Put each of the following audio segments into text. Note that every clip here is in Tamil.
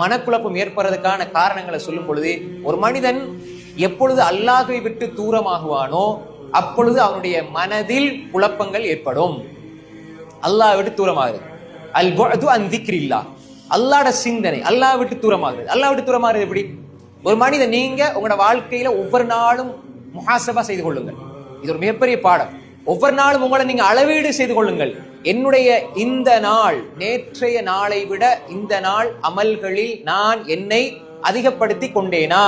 மனக்குழப்பம் ஏற்படுறதுக்கான காரணங்களை சொல்லும் பொழுது ஒரு மனிதன் எப்பொழுது அல்லாஹை விட்டு தூரமாகுவானோ அப்பொழுது அவனுடைய மனதில் குழப்பங்கள் ஏற்படும். அல்லாஹ் விட்டு தூரமாகுது அல் பொழுது அந்திக்ரில்லா அல்லாட சிந்தனை அல்லாஹ் விட்டு தூரமாகுது அல்லாஹ் விட்டு தூரமாகுது எப்படி? ஒரு மனிதன் நீங்க உங்களோட வாழ்க்கையில ஒவ்வொரு நாளும் முகாசபா செய்து கொள்ளுங்கள். இது ஒரு மிகப்பெரிய பாடம். ஒவ்வொரு நாளும் உங்களை நீங்க அளவீடு செய்து கொள்ளுங்கள். என்னுடைய இந்த நாள் நேற்றைய நாளை விட இந்த நாள் அமல்களில் நான் என்னை அதிகப்படுத்தி கொண்டேனா?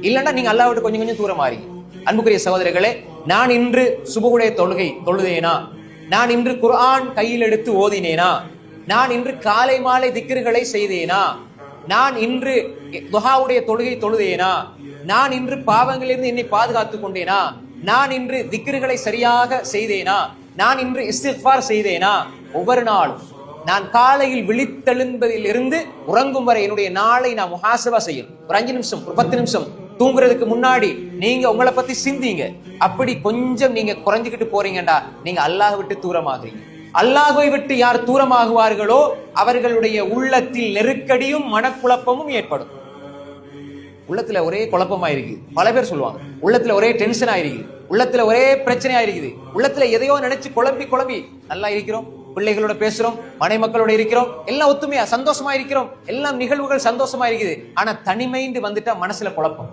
இல்லைன்னா நீங்க அல்லாஹ் கொஞ்சம் கொஞ்சம் தூரம் தூரமாறீங்க அன்புக்குரிய சகோதரர்களே நான் இன்று சுபகுடைய தொழுகை தொழுதேனா? நான் இன்று குர்ஆன் கையில் எடுத்து ஓதினேனா? நான் இன்று காலை மாலை திக்கிர்களை செய்தேனா? நான் இன்று துஹாவுடைய தொழுகை தொழுதேனா? நான் இன்று பாவங்களிலிருந்து என்னை பாதுகாத்துக் கொண்டேனா? நான் இன்று திக்கிர்களை சரியாக செய்தேனா? நான் இன்று இஸ்திஃபார் செய்தேனா? ஒவ்வொரு நாளும். நான் காலையில் விழித்தெழுந்ததில் இருந்து உறங்கும் வரை என்னுடைய நாளை நான் முகாசவா செய்யும். ஒரு அஞ்சு நிமிஷம் ஒரு பத்து நிமிஷம் தூங்குறதுக்கு முன்னாடி நீங்க உங்களை பத்தி சிந்திங்க. அப்படி கொஞ்சம் நீங்க குறைஞ்சுக்கிட்டு போறீங்கடா. நீங்க அல்லாஹ் விட்டு தூரமாகிறீங்க. அல்லாஹை விட்டு யார் தூரமாகுவார்களோ அவர்களுடைய உள்ளத்தில் நெருக்கடியும் மனக்குழப்பமும் ஏற்படும். உள்ளத்துல ஒரே குழப்பமாயிருக்கு. பல பேர் சொல்லுவாங்க. உள்ளத்துல ஒரே டென்ஷன் ஆயிருக்கு. உள்ளத்துல ஒரே பிரச்சனையா இருக்குது. உள்ளத்துல எதையோ நினைச்சு குழம்பி குழம்பி நல்லா இருக்கிறோம். பிள்ளைகளோட பேசுறோம் மனை மக்களோட இருக்கிறோம். எல்லாம் ஒத்துமையா சந்தோஷமா இருக்கிறோம். எல்லாம் நிகழ்வுகள் சந்தோஷமா இருக்குது. ஆனா தனிமைந்து வந்துட்டா மனசுல குழப்பம்.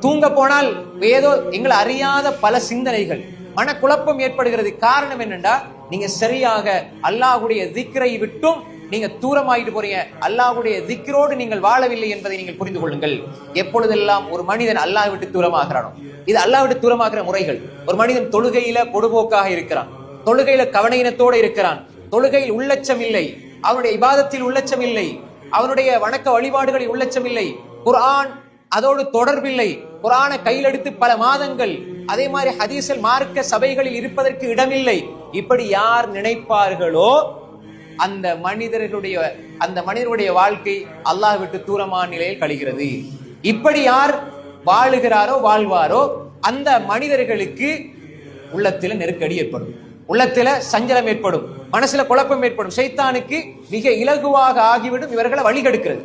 தூங்க போனால் ஏதோ எங்களை அறியாத பல சிந்தனைகள். மனக்குழப்பம் ஏற்படுகிறது. காரணம் என்னண்டா? நீங்க சரியாக அல்லாஹுடைய திக்ரை விட்டும் நீங்க தூரமாயிட்டு போறீங்க. அல்லாஹ்வுடைய திக்ரோடு நீங்கள் வாழவில்லை என்பதை நீங்கள் புரிந்து கொள்ளுங்கள். எப்பொழுதெல்லாம் ஒரு மனிதன் அல்லாஹ் விட்டு தூரமாகிறானோ இது அல்லாஹ் விட்டு தூரமாகிற முறைகள். ஒரு மனிதன் தொழுகையில பொடுபோக்காக இருக்கிறான். தொழுகையில கவனையினத்தோடு இருக்கிறான். தொழுகையில் உள்ளச்சம் இல்லை. அவனுடைய இபாதத்தில் உள்ளச்சம் இல்லை. அவனுடைய வணக்க வழிபாடுகளில் உள்ளச்சம் இல்லை. குரான் அதோடு தொடர்பில்லை. குரானை கையில் எடுத்து பல மாதங்கள் அதே மாதிரி ஹதீசல் மார்க்க சபைகளில் இருப்பதற்கு இடமில்லை. இப்படி யார் நினைப்பார்களோ அந்த மனிதர்களுடைய அந்த மனிதனுடைய வாழ்க்கை அல்லாஹ் விட்டு தூரமான நிலையில் கழிகிறது. இப்படி யார் வாழுகிறாரோ வாழ்வாரோ அந்த மனிதர்களுக்கு உள்ளத்தில் நெருக்கடி ஏற்படும். உள்ளத்தில் சஞ்சலம் ஏற்படும். மனசுல குழப்பம் ஏற்படும். சைத்தானுக்கு மிக இலகுவாக ஆகிவிடும். இவர்களை வழிகெடுக்கிறது.